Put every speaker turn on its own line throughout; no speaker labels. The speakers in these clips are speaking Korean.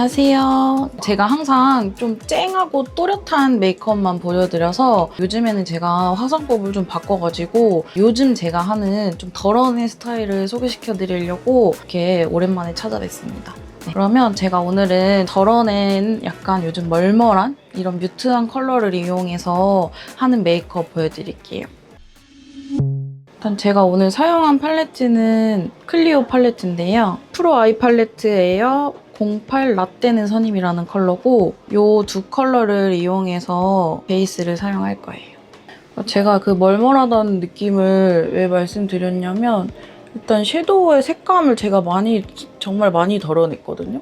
안녕하세요. 제가 항상 좀 쨍하고 또렷한 메이크업만 보여드려서 요즘에는 제가 화장법을 좀 바꿔가지고 요즘 제가 하는 좀 덜어낸 스타일을 소개시켜 드리려고 이렇게 오랜만에 찾아뵙습니다. 네, 그러면 제가 오늘은 덜어낸 약간 요즘 멀멀한 이런 뮤트한 컬러를 이용해서 하는 메이크업 보여드릴게요. 일단 제가 오늘 사용한 팔레트는 클리오 팔레트인데요. 프로 아이 팔레트예요. 08 라떼는 선임이라는 컬러고 이 두 컬러를 이용해서 베이스를 사용할 거예요. 제가 그 멀멀하다는 느낌을 왜 말씀드렸냐면 일단 섀도우의 색감을 제가 많이 정말 많이 덜어냈거든요.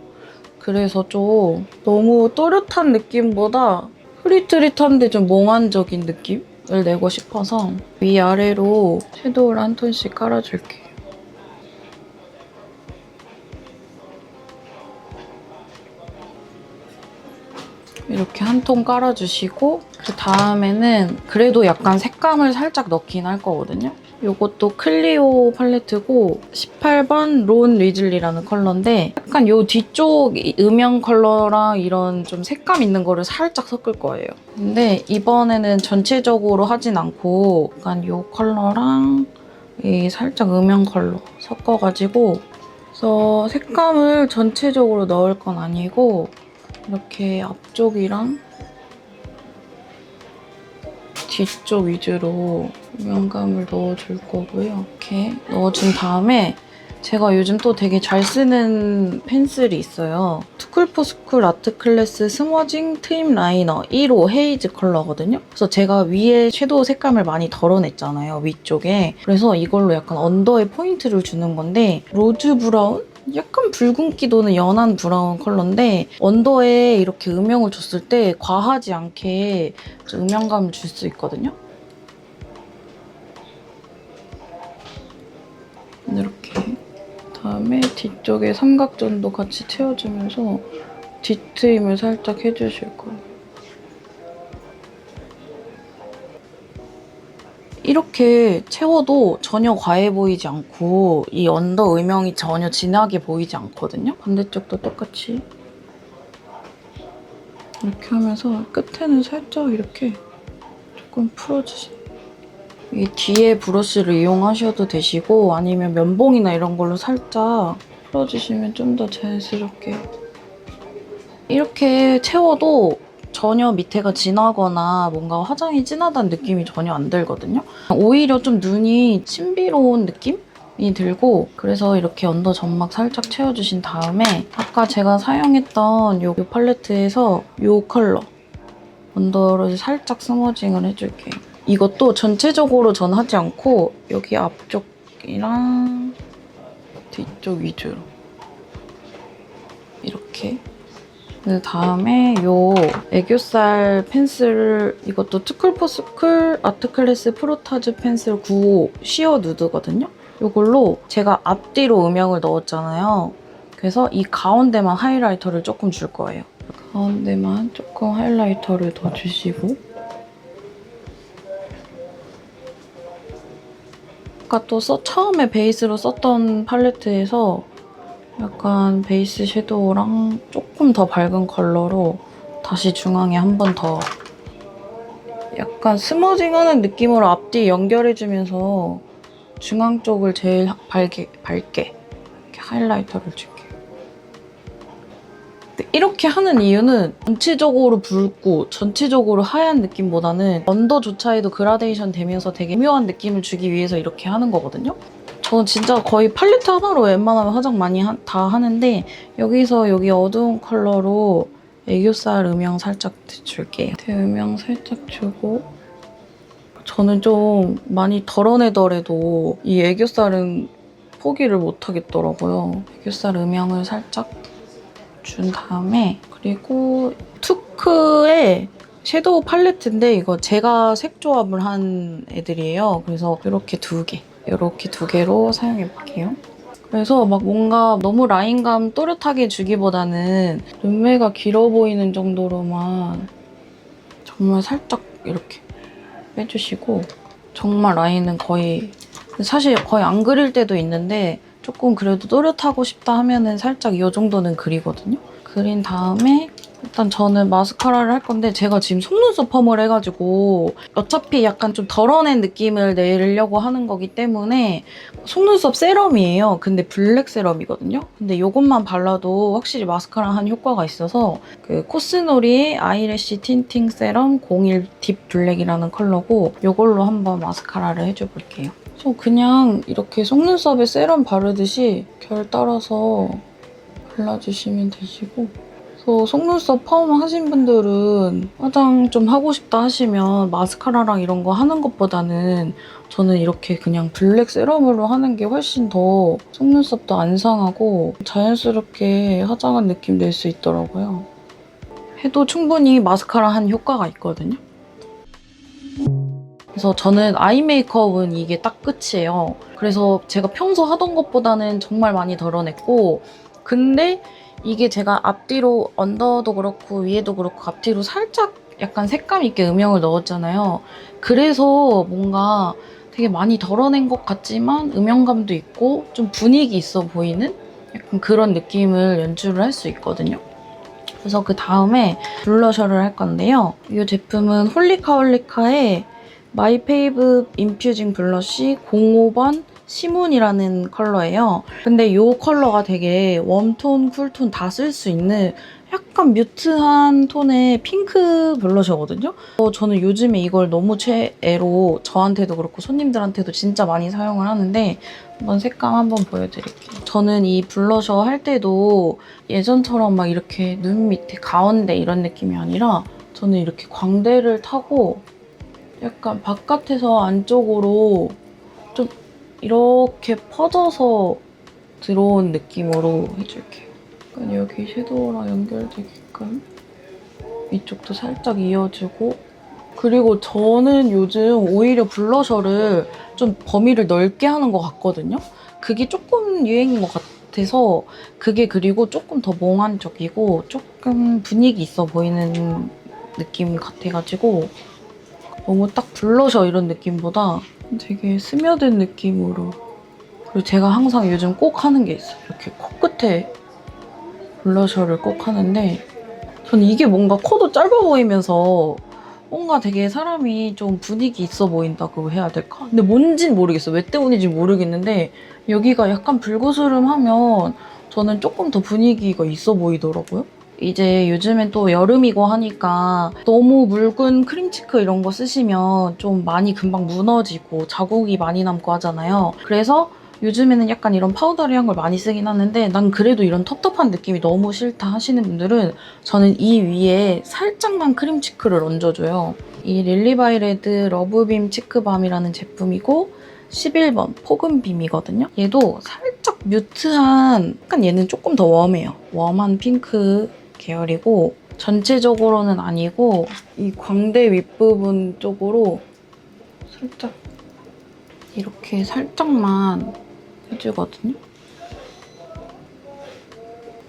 그래서 좀 너무 또렷한 느낌보다 흐릿흐릿한데 좀 몽환적인 느낌을 내고 싶어서 위아래로 섀도우를 한 톤씩 깔아줄게요. 이렇게 한 통 깔아주시고 그 다음에는 그래도 약간 색감을 살짝 넣긴 할 거거든요. 이것도 클리오 팔레트고 18번 론 리즐리라는 컬러인데 약간 요 뒤쪽 이 음영 컬러랑 이런 좀 색감 있는 거를 살짝 섞을 거예요. 근데 이번에는 전체적으로 하진 않고 약간 요 컬러랑 이 살짝 음영 컬러 섞어가지고 그래서 색감을 전체적으로 넣을 건 아니고 이렇게 앞쪽이랑 뒤쪽 위주로 음영감을 넣어줄 거고요. 이렇게 넣어준 다음에 제가 요즘 또 되게 잘 쓰는 펜슬이 있어요. 투쿨포스쿨 아트클래스 스머징 트임 라이너 1호 헤이즈 컬러거든요. 그래서 제가 위에 섀도우 색감을 많이 덜어냈잖아요, 위쪽에. 그래서 이걸로 약간 언더에 포인트를 주는 건데 로즈 브라운? 약간 붉은기 도는 연한 브라운 컬러인데 언더에 이렇게 음영을 줬을 때 과하지 않게 좀 음영감을 줄수 있거든요. 이렇게 다음에 뒤쪽에 삼각존도 같이 채워주면서 뒤트임을 살짝 해주실 거예요. 이렇게 채워도 전혀 과해 보이지 않고 이 언더 음영이 전혀 진하게 보이지 않거든요. 반대쪽도 똑같이 이렇게 하면서 끝에는 살짝 이렇게 조금 풀어주세요. 이 뒤에 브러쉬를 이용하셔도 되시고 아니면 면봉이나 이런 걸로 살짝 풀어주시면 좀 더 자연스럽게 이렇게 채워도 전혀 밑에가 진하거나 뭔가 화장이 진하다는 느낌이 전혀 안 들거든요. 오히려 좀 눈이 신비로운 느낌 이 들고 그래서 이렇게 언더 점막 살짝 채워주신 다음에 아까 제가 사용했던 이 팔레트에서 이 컬러 언더를 살짝 스머징을 해줄게요. 이것도 전체적으로 전 하지 않고 여기 앞쪽이랑 뒤쪽 위주로 이렇게 그 다음에 요 애교살 펜슬 이것도 투쿨포스쿨 아트클래스 프로타즈 펜슬 95 시어 누드거든요. 이걸로 제가 앞뒤로 음영을 넣었잖아요. 그래서 이 가운데만 하이라이터를 조금 줄 거예요. 가운데만 조금 하이라이터를 더 주시고 아까 또 써, 처음에 베이스로 썼던 팔레트에서 약간 베이스 섀도우랑 조금 더 밝은 컬러로 다시 중앙에 한 번 더 약간 스머징하는 느낌으로 앞뒤 연결해주면서 중앙 쪽을 제일 밝게, 밝게 이렇게 하이라이터를 줄게요. 이렇게 하는 이유는 전체적으로 붉고 전체적으로 하얀 느낌보다는 언더조차에도 그라데이션 되면서 되게 묘한 느낌을 주기 위해서 이렇게 하는 거거든요. 저는 진짜 거의 팔레트 하나로 웬만하면 화장 많이 하- 다 하는데 여기서 여기 어두운 컬러로 애교살 음영 살짝 줄게요. 대 음영 살짝 주고 저는 좀 많이 덜어내더라도 이 애교살은 포기를 못 하겠더라고요. 애교살 음영을 살짝 준 다음에 그리고 투크의 섀도우 팔레트인데 이거 제가 색 조합을 한 애들이에요. 그래서 이렇게 두 개. 이렇게 두 개로 사용해 볼게요. 그래서 막 뭔가 너무 라인감 또렷하게 주기보다는 눈매가 길어 보이는 정도로만 정말 살짝 이렇게 빼주시고 정말 라인은 거의 사실 거의 안 그릴 때도 있는데 조금 그래도 또렷하고 싶다 하면은 살짝 이 정도는 그리거든요. 그린 다음에 일단 저는 마스카라를 할 건데 제가 지금 속눈썹 펌을 해가지고 어차피 약간 좀 덜어낸 느낌을 내려고 하는 거기 때문에 속눈썹 세럼이에요. 근데 블랙 세럼이거든요. 근데 이것만 발라도 확실히 마스카라 한 효과가 있어서 그 코스놀이의 아이래쉬 틴팅 세럼 01 딥 블랙이라는 컬러고 이걸로 한번 마스카라를 해줘 볼게요. 저 그냥 이렇게 속눈썹에 세럼 바르듯이 결 따라서 발라주시면 되시고 그래서 속눈썹 펌 하신 분들은 화장 좀 하고 싶다 하시면 마스카라랑 이런 거 하는 것보다는 저는 이렇게 그냥 블랙 세럼으로 하는 게 훨씬 더 속눈썹도 안 상하고 자연스럽게 화장한 느낌 낼 수 있더라고요. 해도 충분히 마스카라 한 효과가 있거든요. 그래서 저는 아이 메이크업은 이게 딱 끝이에요. 그래서 제가 평소 하던 것보다는 정말 많이 덜어냈고 근데 이게 제가 앞뒤로 언더도 그렇고 위에도 그렇고 앞뒤로 살짝 약간 색감 있게 음영을 넣었잖아요. 그래서 뭔가 되게 많이 덜어낸 것 같지만 음영감도 있고 좀 분위기 있어 보이는 약간 그런 느낌을 연출을 할 수 있거든요. 그래서 그 다음에 블러셔를 할 건데요. 이 제품은 홀리카홀리카의 마이 페이브 인퓨징 블러쉬 05번 시문이라는 컬러예요. 근데 이 컬러가 되게 웜톤, 쿨톤 다 쓸 수 있는 약간 뮤트한 톤의 핑크 블러셔거든요. 어, 저는 요즘에 이걸 너무 최애로 저한테도 그렇고 손님들한테도 진짜 많이 사용을 하는데 한번 색감 한번 보여드릴게요. 저는 이 블러셔 할 때도 예전처럼 막 이렇게 눈 밑에 가운데 이런 느낌이 아니라 저는 이렇게 광대를 타고 약간 바깥에서 안쪽으로 좀 이렇게 퍼져서 들어온 느낌으로 해줄게요. 약간 여기 섀도우랑 연결되게끔 이쪽도 살짝 이어주고 그리고 저는 요즘 오히려 블러셔를 좀 범위를 넓게 하는 것 같거든요. 그게 조금 유행인 것 같아서 그게 그리고 조금 더 몽환적이고 조금 분위기 있어 보이는 느낌 같아가지고 너무 딱 블러셔 이런 느낌보다 되게 스며든 느낌으로 그리고 제가 항상 요즘 꼭 하는 게 있어요. 이렇게 코끝에 블러셔를 꼭 하는데 저는 이게 뭔가 코도 짧아 보이면서 뭔가 되게 사람이 좀 분위기 있어 보인다고 해야 될까? 근데 뭔진 모르겠어. 왜 때문인지 모르겠는데 여기가 약간 불구스름하면 저는 조금 더 분위기가 있어 보이더라고요. 이제 요즘엔 또 여름이고 하니까 너무 묽은 크림치크 이런 거 쓰시면 좀 많이 금방 무너지고 자국이 많이 남고 하잖아요. 그래서 요즘에는 약간 이런 파우더리한 걸 많이 쓰긴 하는데 난 그래도 이런 텁텁한 느낌이 너무 싫다 하시는 분들은 저는 이 위에 살짝만 크림 치크를 얹어줘요. 이 릴리바이레드 러브빔 치크밤이라는 제품이고 11번 포근빔이거든요. 얘도 살짝 뮤트한 약간 얘는 조금 더 웜해요. 웜한 핑크 계열이고 전체적으로는 아니고 이 광대 윗부분 쪽으로 살짝 이렇게 살짝만 해주거든요.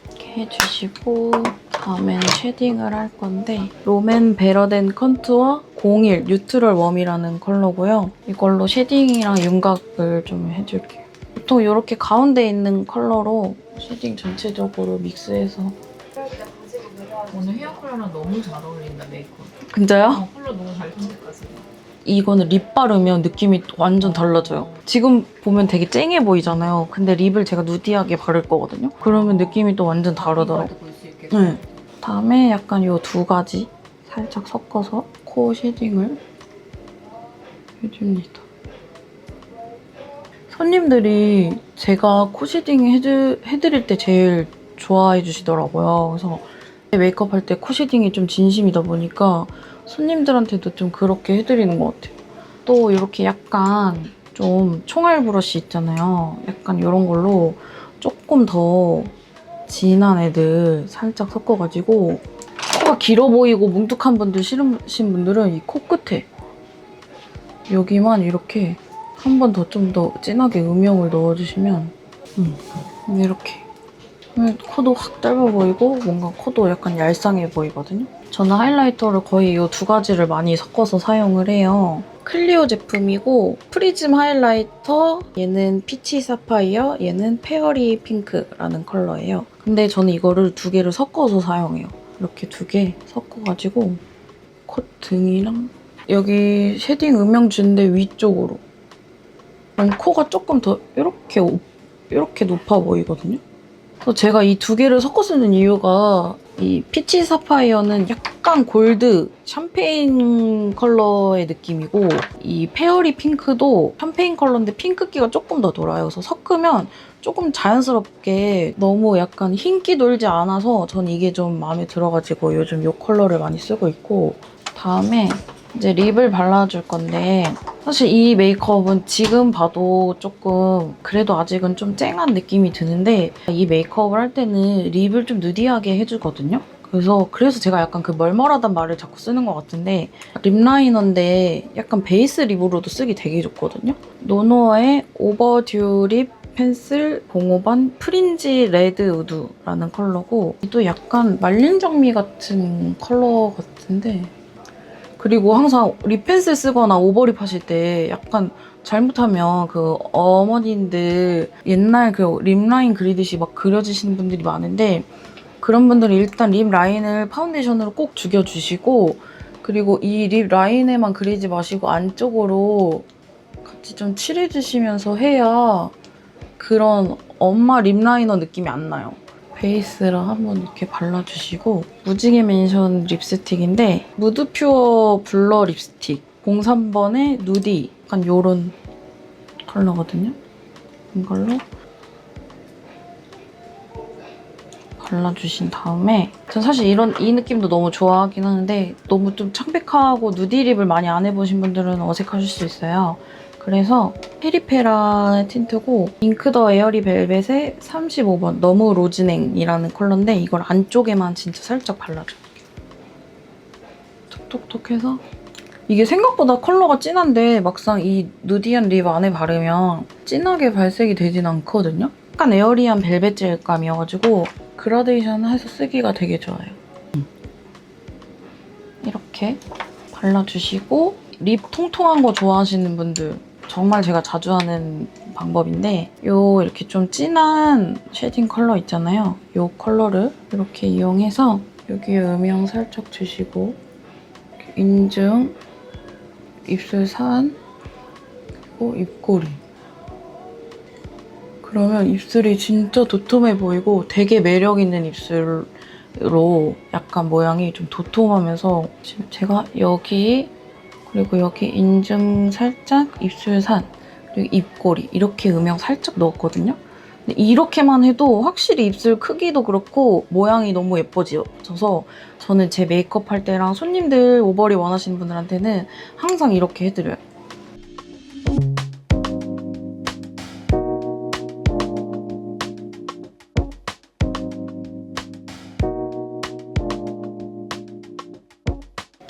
이렇게 해주시고 다음에는 쉐딩을 할 건데 롬앤 베러덴 컨투어 01 뉴트럴 웜이라는 컬러고요. 이걸로 쉐딩이랑 윤곽을 좀 해줄게요. 보통 이렇게 가운데 있는 컬러로 쉐딩 전체적으로 믹스해서
오늘 헤어 컬러랑 너무 잘 어울린다 메이크업.
진짜요?
어, 컬러 너무 잘 선택하세요.
이거는 립 바르면 느낌이 완전 달라져요. 지금 보면 되게 쨍해 보이잖아요. 근데 립을 제가 누디하게 바를 거거든요. 그러면 느낌이 또 완전 다르더라고요.
볼수 있게.
네. 다음에 약간 요 두 가지 살짝 섞어서 코 쉐딩을 해줍니다. 손님들이 제가 코 쉐딩 해드, 해드릴 때 제일 좋아해 주시더라고요. 그래서 메이크업 할 때 코 쉐딩이 좀 진심이다 보니까 손님들한테도 좀 그렇게 해드리는 것 같아요. 또 이렇게 약간 좀 총알 브러쉬 있잖아요. 약간 이런 걸로 조금 더 진한 애들 살짝 섞어가지고 코가 길어 보이고 뭉툭한 분들 싫으신 분들은 이 코끝에 여기만 이렇게 한 번 더 좀더 진하게 음영을 넣어주시면 음, 이렇게 코도 확 짧아 보이고 뭔가 코도 약간 얄쌍해 보이거든요. 저는 하이라이터를 거의 이 두 가지를 많이 섞어서 사용을 해요. 클리오 제품이고 프리즘 하이라이터 얘는 피치 사파이어 얘는 페어리 핑크라는 컬러예요. 근데 저는 이거를 두 개를 섞어서 사용해요. 이렇게 두 개 섞어가지고 콧 등이랑 여기 쉐딩 음영 주는데 위쪽으로 그럼 코가 조금 더 이렇게 오- 이렇게 높아 보이거든요. 그래서 제가 이 두 개를 섞어 쓰는 이유가 이 피치 사파이어는 약간 골드 샴페인 컬러의 느낌이고 이 페어리 핑크도 샴페인 컬러인데 핑크기가 조금 더 돌아요. 그래서 섞으면 조금 자연스럽게 너무 약간 흰기 돌지 않아서 전 이게 좀 마음에 들어가지고 요즘 이 컬러를 많이 쓰고 있고 다음에 이제 립을 발라줄 건데 사실 이 메이크업은 지금 봐도 조금 그래도 아직은 좀 쨍한 느낌이 드는데 이 메이크업을 할 때는 립을 좀 누디하게 해주거든요. 그래서 그래서 제가 약간 그 멀멀하단 말을 자꾸 쓰는 것 같은데 립 라이너인데 약간 베이스 립으로도 쓰기 되게 좋거든요. 노노어의 오버듀 립 펜슬 05번 프린지 레드 우드라는 컬러고 또 약간 말린 장미 같은 컬러 같은데 그리고 항상 립 펜슬 쓰거나 오버립 하실 때 약간 잘못하면 그 어머님들 옛날 그 립 라인 그리듯이 막 그려지시는 분들이 많은데 그런 분들은 일단 립 라인을 파운데이션으로 꼭 죽여주시고 그리고 이 립 라인에만 그리지 마시고 안쪽으로 같이 좀 칠해주시면서 해야 그런 엄마 립 라이너 느낌이 안 나요. 베이스랑 한번 이렇게 발라주시고 무지개 멘션 립스틱인데 무드 퓨어 블러 립스틱 03번의 누디 약간 요런 컬러거든요. 이걸로 발라주신 다음에 전 사실 이런 이 느낌도 너무 좋아하긴 하는데 너무 좀 창백하고 누디 립을 많이 안 해보신 분들은 어색하실 수 있어요. 그래서 페리페라 틴트고 잉크 더 에어리 벨벳의 35번 너무 로즈냉이라는 컬러인데 이걸 안쪽에만 진짜 살짝 발라줄게요. 톡톡톡 해서 이게 생각보다 컬러가 진한데 막상 이 누디한 립 안에 바르면 진하게 발색이 되진 않거든요. 약간 에어리한 벨벳 젤감이어가지고 그라데이션 해서 쓰기가 되게 좋아요. 이렇게 발라주시고 립 통통한 거 좋아하시는 분들 정말 제가 자주 하는 방법인데 요 이렇게 좀 진한 쉐딩 컬러 있잖아요. 요 컬러를 이렇게 이용해서 여기 음영 살짝 주시고 인중, 입술 산, 그리고 입꼬리 그러면 입술이 진짜 도톰해 보이고 되게 매력 있는 입술로 약간 모양이 좀 도톰하면서 지금 제가 여기 그리고 여기 인중 살짝 입술 산 그리고 입꼬리 이렇게 음영 살짝 넣었거든요. 근데 이렇게만 해도 확실히 입술 크기도 그렇고 모양이 너무 예뻐져서 저는 제 메이크업 할 때랑 손님들 오버리 원하시는 분들한테는 항상 이렇게 해드려요.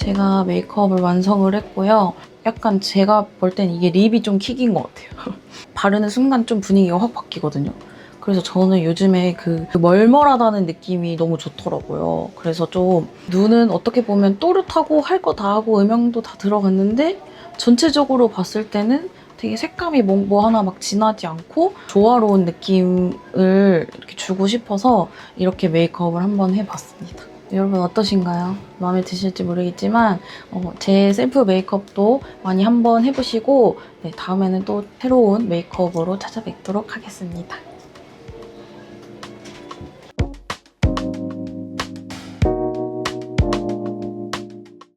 제가 메이크업을 완성을 했고요. 약간 제가 볼 땐 이게 립이 좀 킥인 것 같아요. 바르는 순간 좀 분위기가 확 바뀌거든요. 그래서 저는 요즘에 그, 그 멀멀하다는 느낌이 너무 좋더라고요. 그래서 좀 눈은 어떻게 보면 또렷하고 할 거 다 하고 음영도 다 들어갔는데 전체적으로 봤을 때는 되게 색감이 뭐, 뭐 하나 막 진하지 않고 조화로운 느낌을 이렇게 주고 싶어서 이렇게 메이크업을 한번 해봤습니다. 여러분 어떠신가요? 마음에 드실지 모르겠지만 어, 제 셀프 메이크업도 많이 한번 해보시고 네, 다음에는 또 새로운 메이크업으로 찾아뵙도록 하겠습니다.